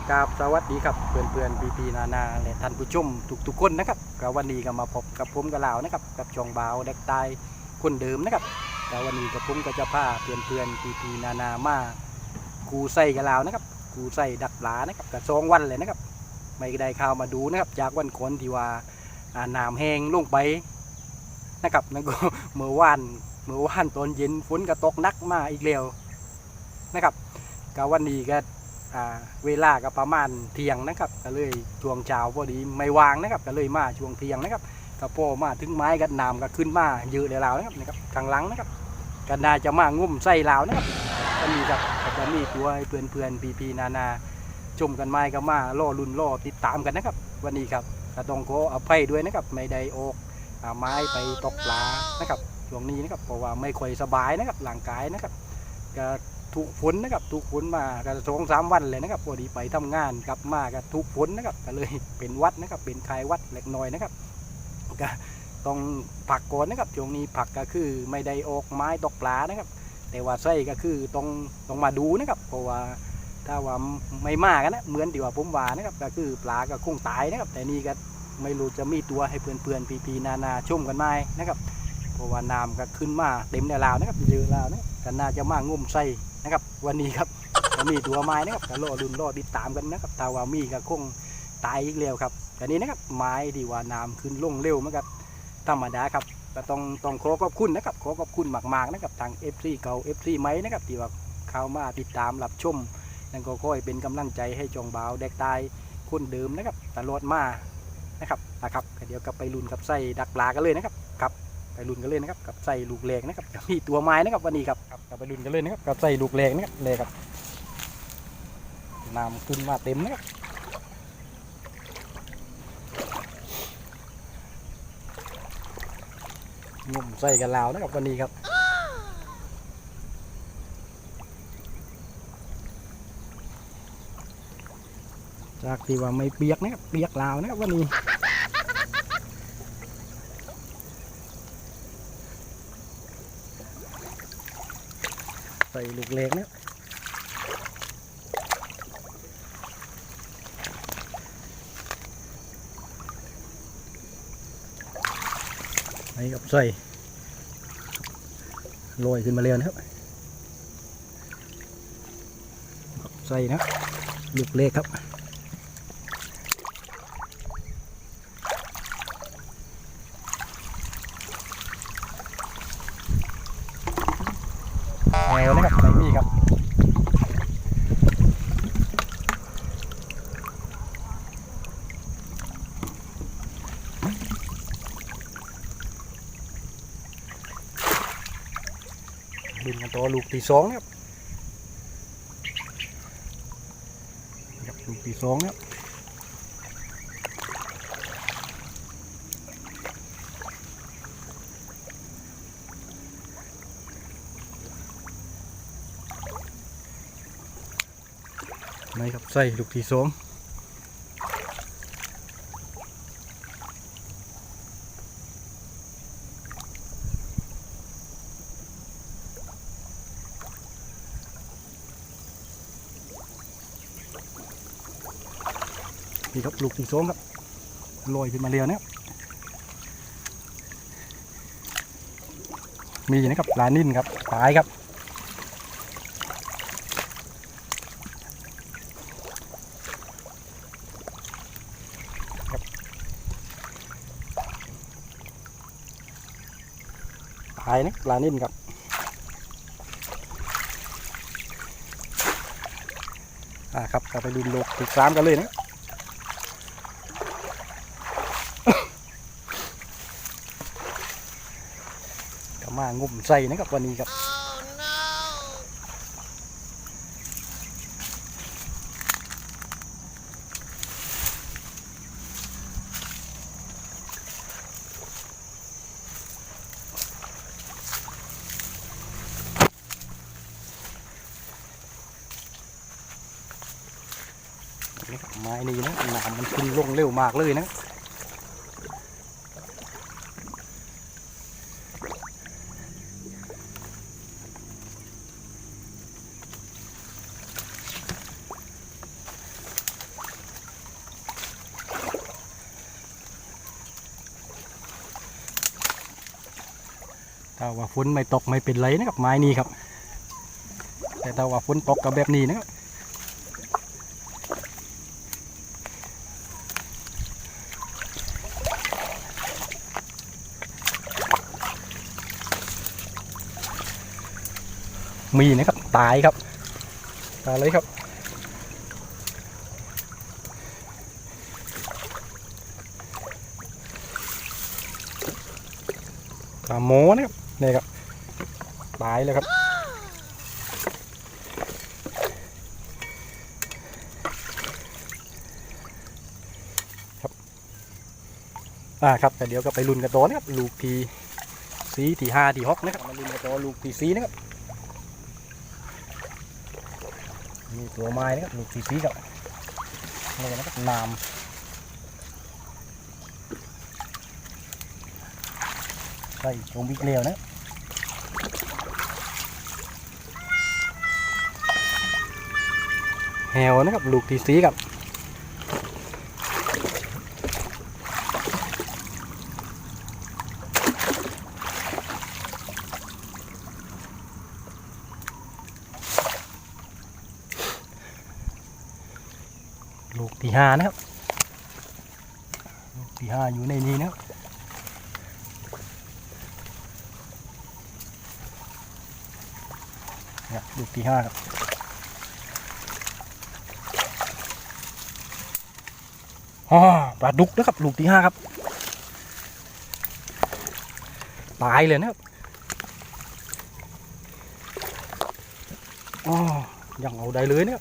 อ่าครับกราบสวัสดีครับเพื่อนเพื่อนพีพีนานาและท่านผู้ชมทุกทุกๆคนนะครับก็วันนี้ก็มาพบกับผมกับลาวนะครับกับช่องบาวเด็กตายคนเดิมนะครับแต่วันนี้กับผมก็จะพาเพื่อนเพื่อนพีพีนานามากูใส่กับลาวนะครับกูใส่ดักปลานะครับกับสองวันเลยนะครับ ไม่ได้ข่าวมาดูนะครับจากวันก่อนที่ว่าอาน้ำแห้งลงไปนะครับนั่นก็เมื่อวานเมื่อวานตอนเย็นฝนก็ตกนักมาอีกแล้วนะครับก็วันนี้ก็ เวลาก็ประมาณเที่ยงนะครับก็เลยช่วงเช้าพอดีไม่วางนะครับก็เลยมาช่วงเที่ยงนะครับก็พอมาถึงไม้กันน้ำก็ขึ้นมาเยอะเลยแล้วนะครับนะครับข้างหลังนะครับก็น่าจะมางุ่มใส่ลาวนะครับก็มีครับก็จะมีตัวเพื่อนเพื่อนพีพีนานาชมกันไม้ก็มาล่อรุ่นล่อติดตามกันนะครับ วันนี้ครับก็ต้องขออภัยด้วยนะครับไม่ได้ออกไม้ไปตกปลานะครับช่วงนี้นะครับเพราะว่าไม่ค่อยสบายนะครับร่างกายนะครับ ก็ถูกฝนนะครับถูกฝนมากันสองสามวันเลยนะครับพอดีไปทำงานกลับมาก็ถูกฝนนะครับก็เลยเป็นวัดนะครับเป็นคลายวัดเล็กน้อยนะครับก็ต้องผักก่อนนะครับช่วงนี้ผักก็คือไม่ได้ออกไม้ตกปลานะครับ แต่ว่าไส้ก็คือต้องต้องมาดูนะครับ เพราะว่าถ้าว่าไม่มากนะเหมือนที่ว่าผมว่านะครับ ก็คือปลาก็คงตายนะครับ แต่นี่ก็ไม่รู้จะมีตัวให้เพื่อนๆปีๆนานาชมกันไหมนะครับ ราะว่าน้ำก็ขึ้นมาเต็มในลาวนะครับเยอะล้วนะก็น่าจะมางุ่มไส้นะครับ วันนี้ครับมีตัวไม้นะครับก็รอรุ่นรอติดตามกันนะครับถ้าว่ามีก็คงตายอีกแล้วครับแต่นี้นะครับไม้ที่ว่าน้ำขึ้นลงเร็วเหมือนกับธรรมดาครับก็ต้องต้องขอขอบคุณนะครับขอขอบคุณมากๆนะครับทาง FC เก่า FC ไหมนะครับที่ว่าเข้ามาติดตามรับชมนั่นก็ค่อยเป็นกำลังใจให้จองบ่าวแดกตายคนเดิมนะครับตลอดมานะครับนะครับเดี๋ยวกลับไปลุนกับไส้ดักปลากันเลยนะครับครับ ไปลุนกันเลยนะครับกับไส้ลูกแรงนะครับจะมีตัวไม้นะครับวันนี้ครับกับไปลุนกันเลยนะครับกับไส้ลูกแรงนะครับเลยครับน้ำขึ้นมาเต็มนะครับงมใส่กันแล้วนะครับวันนี้ครับจากที่ว่าไม่เปียกนะครับเปียกลาวนะครับวันนี้ ส่ลูกเล็กนะไอ้กับใส่โรยขึ้นมาเร็วนะครับใส่นะลูกเล็กครับ แอวนะครับไม่มีครับ ดินกันตัวลูกที่สองนะครับลูกที่สองนะครับไม่ครับใส่ลูกที่สอง นี่ครับลูกที่สองครับลอยขึ้นมาเร็วนะครับมีนะครับปลานิ่นครับปลายครับตายนะปลานิ่นครับอ่าครับก็ไปดูโลกติดสามกันเลยนะางุ่มใส่นะครับวันนี้ครับ ไม้นี่นะน้ำมันขึ้นลงเร็วมากเลยนะ ถ้าว่าฝนไม่ตกไม่เป็นไรนะครับไม้นี้ครับ แต่ถ้าว่าฝนตกกับแบบนี้นะครับมีนะครับตายครับตายเลยครับปลาโมนะครับ นี่ครับตายเลยครับ ครับอ่าครับแต่เดี๋ยวก็ไปลุ้นกันต่อนะครับ ลูกทีสีที่ห้าที่หกนะครับมาลุ้นกันต่อลูกทีสีนะครับมีตัวไม้นะครับลูกทีสีครับนี่นะครับนามใส่ชมวิกเลียวนะ แฮวนะครับ ลูกที่สีครับลูกที่ห้านะครับลูกที่ห้าอยู่ในนี้นะครับลูกที่ห้าครับ อ๋อปลาดุกนะครับลูกที่ห้าครับ ตายเลยนะครับอ๋อยังเอาได้เลยเนี่ย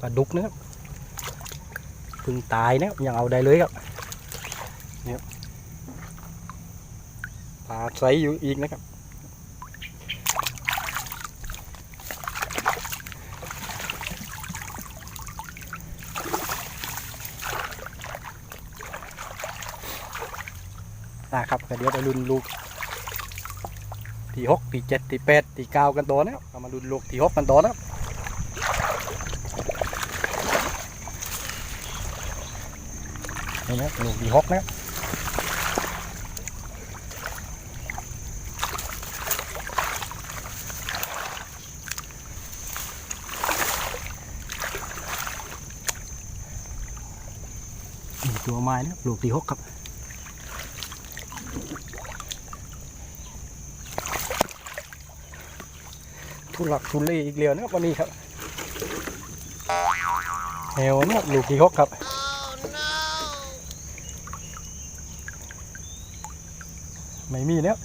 ปลาดุกนะครับเพิ่งตายนะยังเอาได้เลยครับ ปลาใสอยู่อีกนะครับ นะครับเดี๋ยวไปลุ้นลูกที่หกที่เจ็ดที่แปดที่เก้ากันต่อนะครับเอามาลุนลูกที่หกกันต่อนะครับนี่นะรับลูกที่หกนะครับ ไม้นะครับลูกที่หกครับทุลักทุเลอีกเดียวนะครับวันนี้ครับแหวนะครับลูกที่หกครับไม่มีเนี่ย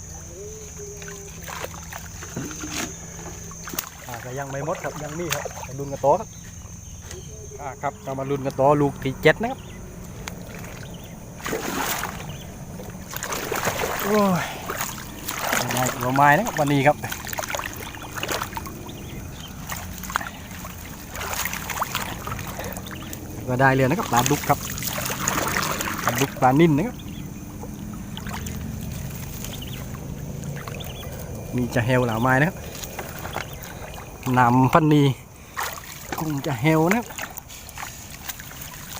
อ่ยังไม่หมดครับยังมีครับมาลุ้นกันต่อครับครับเรามาลุ้นกันต่อลูกที่เจ็ดนะครับ โอ้ยได้ตัวไม้นะครับวันนี้ครับก็ได้เลยนะครับปลาดุกครับปลาดุกปลานิ่นนะครับมีจะเฮลเหล่าไม้นะครับนำพันนีกุ้งจะเฮลนะครับ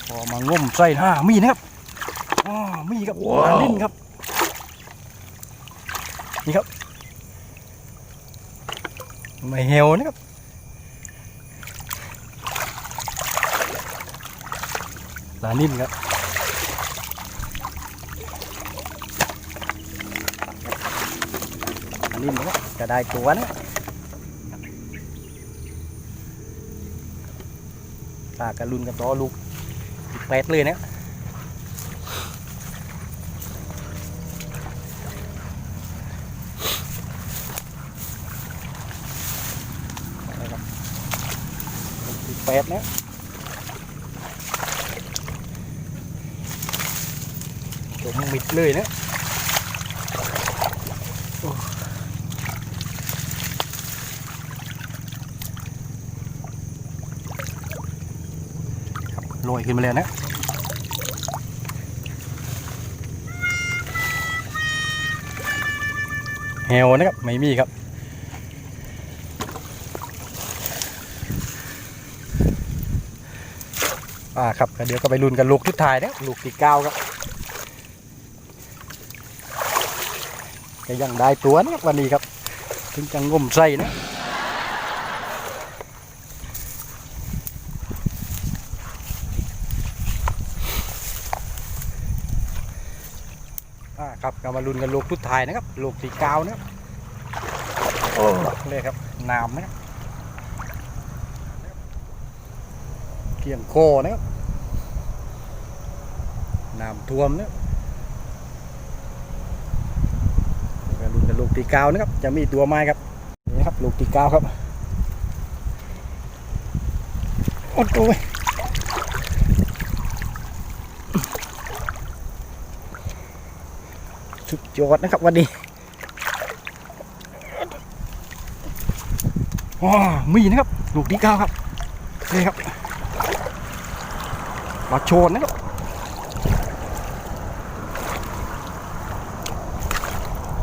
พอมางมใส่ห้ามีนะครับอ๋อมีครับปลานิ่นครับ นี่ครับไม่เฮลนะครับปลานิ่มครับปลานิ่มนะครับจะได้ตัวนะปลากระลุนกับต่อลูกอีกแปดเลยนะ นะครับ ลูกที่แปดนะผมมิดเลยนะโอ้ลอยขึ้นมาเลยนะแฮวนะครับ ไม่มีครับ อ่าครับก็เดี๋ยวก็ไปลุ้นกันลูกทุดท้ายนะลูกที่เก้าครับก็ยังได้ตัวนะครับวันนี้ครับ ถึงจะงมใส่นะอ่าครับก็มาลุ้นกันลูกทุดท้ายนะครับลูกที่เก้านะครับโอ้เลยครับน้ำนะครับ เกี่ยงโคนะครับน้ำท่วมนะก็ลุ้นกันลูกที่เก้านะครับ จะมีตัวไม้ครับนี่นะครับลูกที่เก้าครับโอ้โหสุดยอดนะครับวันนี้ว้ามีนะครับ ลูกที่เก้าครับนี่ครับ มาโชนนะครับ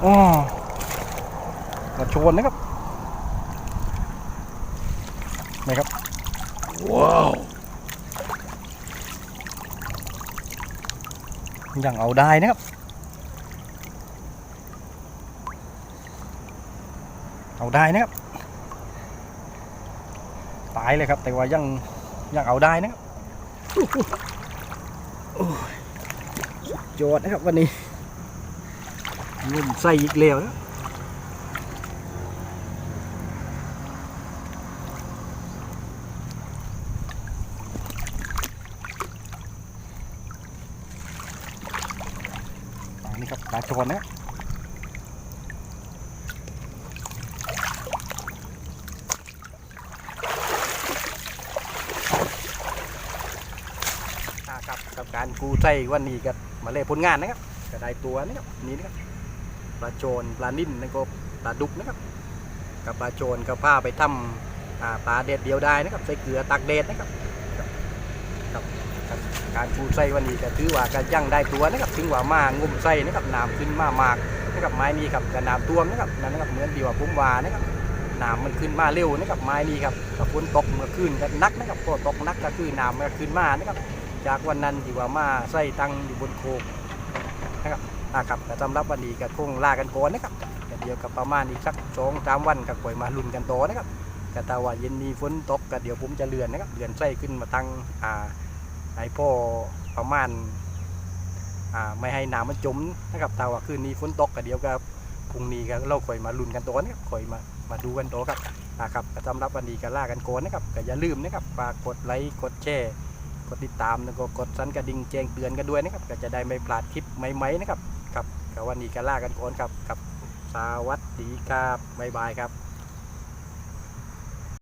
อ๋อมาโชนนะครับนี่ครับ ว้าว ยังเอาได้นะครับเอาได้นะครับ ตายเลยครับ แต่ว่ายังยังเอาได้นะครับ โอ้ยโจทย์นะครับวันนี้งุ่มใส่อีกแล้วนะนนี้ครับปลาโจรนะครับ อ่าครับ การกูใส่วันนี้ก็มาเล่ผลงานนะครับก็ได้ตัวนะครับนี่นะครับปลาโจนปลานิ่นแล้วก็ปลาดุกนะครับ กับปลาโจนก็พาไปทำอ่าปลาเด็ดเดียวได้นะครับใส่เกลือตักเด็ดนะครับครับการกูใส่วันนี้ก็ถือว่าก็ยังได้ตัวนะครับถึงว่ามางุ่มใส่นะครับน้ำขึ้นมามากนะครับไม้นี้ครับกับน้ำท่วมนะครับนั่นนะครับเหมือนที่ว่าผมวานะครับน้ำมันขึ้นมาเร็วนะครับไม้นี้ครับกับฝนตกเมื่อคืนก็นักนะครับพอตกนักก็คือน้ำมันขึ้นมานะครับ จากวันนั้นที่ว่ามาใส่ตังอยู่บนโคกนะครับอ่าครับแต่สำหรับวันนี้ก็คงลากันก่อนนะครับก็เดี๋ยวกับประมาณอีกสักสองสามวันก็ปล่อยมาลุ้นกันต่อนะครับก็แต่ว่าเย็นนี้ฝนตกก็เดี๋ยวผมจะเลื่อนนะครับเลื่อนใส่ขึ้นมาตั้งอ่าไอพ่อประมาณอ่าไม่ให้น้ำมันจมนะครับแต่ว่าคืนนี้ฝนตกก็เดี๋ยวก็พรุ่งนี้ก็เราค่อยมาลุ้นกันต่อนะครับค่อยมามาดูกันต่อครับอ่าครับสำหรับวันนี้ก็ลากันก่อนนะครับก็อย่าลืมนะครับฝากกดไลค์กดแชร์ กดติดตามแล้วก็กดสั่นกระดิ่งแจ้งเตือนกันด้วยนะครับ ก็จะได้ไม่พลาดคลิปใหม่ๆนะครับครับก็วันนี้ก็ลากันก่อนครับครับ สวัสดีครับบ๊ายบายครับ